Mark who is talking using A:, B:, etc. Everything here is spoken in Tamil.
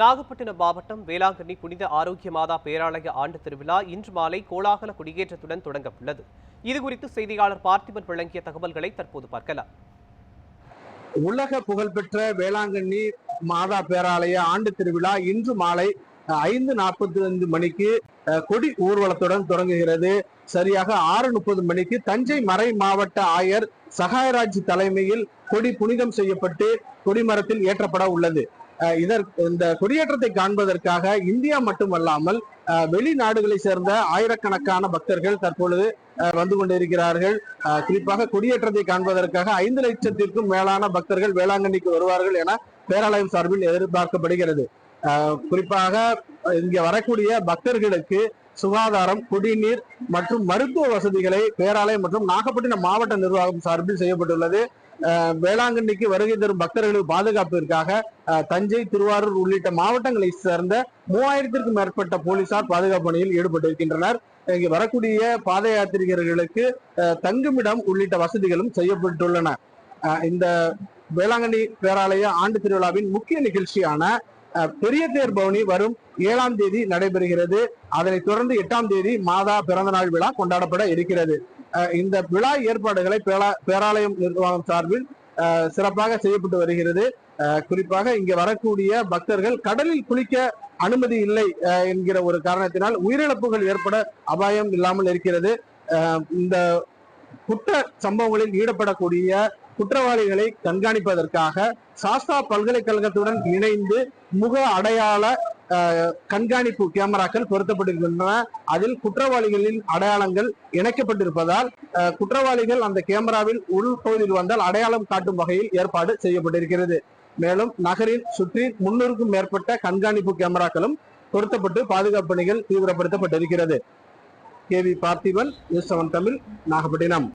A: நாகப்பட்டினம் மாவட்டம் வேளாங்கண்ணி புனித ஆரோக்கிய மாதா பேராலய ஆண்டு திருவிழா இன்று மாலை கோலாகல கொடியேற்றத்துடன் தொடங்க உள்ளது இதுகுறித்து செய்தியாளர் பார்த்திபன் வழங்கிய தகவல்களை தற்போது பார்க்கலாம்.
B: உலக புகழ்பெற்ற வேளாங்கண்ணி மாதா பேராலய ஆண்டு திருவிழா இன்று மாலை ஐந்து நாற்பத்தி ஐந்து மணிக்கு கொடி ஊர்வலத்துடன் தொடங்குகிறது. சரியாக ஆறு முப்பது மணிக்கு தஞ்சை மறை மாவட்ட ஆயர் சகாயராஜ் தலைமையில் கொடி புனிதம் செய்யப்பட்டு கொடிமரத்தில் ஏற்றப்பட உள்ளது. இதற்கு இந்த கொடியேற்றத்தை காண்பதற்காக இந்தியா மட்டுமல்லாமல் வெளிநாடுகளை சேர்ந்த ஆயிரக்கணக்கான பக்தர்கள் தற்பொழுது அஹ், வந்து கொண்டிருக்கிறார்கள். குறிப்பாக கொடியேற்றத்தை காண்பதற்காக ஐந்து லட்சத்திற்கும் மேலான பக்தர்கள் வேளாங்கண்ணிக்கு வருவார்கள் என பேராலயம் சார்பில் எதிர்பார்க்கப்படுகிறது. அஹ், குறிப்பாக இங்க வரக்கூடிய பக்தர்களுக்கு சுகாதாரம் குடிநீர் மற்றும் மருத்துவ வசதிகளை பேராலயம் மற்றும் நாகப்பட்டினம் மாவட்ட நிர்வாகம் சார்பில் செய்யப்பட்டுள்ளது. வேளாங்கண்ணிக்கு வருகை தரும் பக்தர்களுக்கு பாதுகாப்பிற்காக தஞ்சை திருவாரூர் உள்ளிட்ட மாவட்டங்களை சேர்ந்த மூவாயிரத்திற்கும் மேற்பட்ட போலீசார் பாதுகாப்பு பணியில் ஈடுபட்டிருக்கின்றனர். இங்கு வரக்கூடிய பாத யாத்திரிகர்களுக்கு தங்குமிடம் உள்ளிட்ட வசதிகளும் செய்யப்பட்டுள்ளன. இந்த வேளாங்கண்ணி பேராலய ஆண்டு திருவிழாவின் முக்கிய நிகழ்ச்சியான பெரிய தேர் பவனி வரும் ஏழாம் தேதி நடைபெறுகிறது. அதனைத் தொடர்ந்து எட்டாம் தேதி மாதா பிறந்தநாள் விழா கொண்டாடப்பட இருக்கிறது. இந்த விழா ஏற்பாடுகளை பேரா- பேராலயம் நிர்வாகம் சார்பில் சிறப்பாக செய்யப்பட்டு வருகிறது. அஹ், குறிப்பாக இங்க வரக்கூடிய பக்தர்கள் கடலில் குளிக்க அனுமதி இல்லை என்கிற ஒரு காரணத்தினால் உயிரிழப்புகள் ஏற்பட அபாயம் இல்லாமல் இருக்கிறது. அஹ், இந்த குற்ற சம்பவங்களில் ஈடுபடக்கூடிய குற்றவாளிகளை கண்காணிப்பதற்காக சாஸ்தா பல்கலைக்கழகத்துடன் இணைந்து முக அடையாள கண்காணிப்பு கேமராக்கள் பொருத்தப்பட்டிருக்கின்றன. அதில் குற்றவாளிகளின் அடையாளங்கள் இணைக்கப்பட்டிருப்பதால் குற்றவாளிகள் அந்த கேமராவில் உள்பகுதியில் வந்தால் அடையாளம் காட்டும் வகையில் ஏற்பாடு செய்யப்பட்டிருக்கிறது. மேலும் நகரின் சுற்றி முன்னூறுக்கும் மேற்பட்ட கண்காணிப்பு கேமராக்களும் பொருத்தப்பட்டு பாதுகாப்பு பணிகள் தீவிரப்படுத்தப்பட்டிருக்கிறது. K V Parthiban News Seven Tamil Nagapattinam.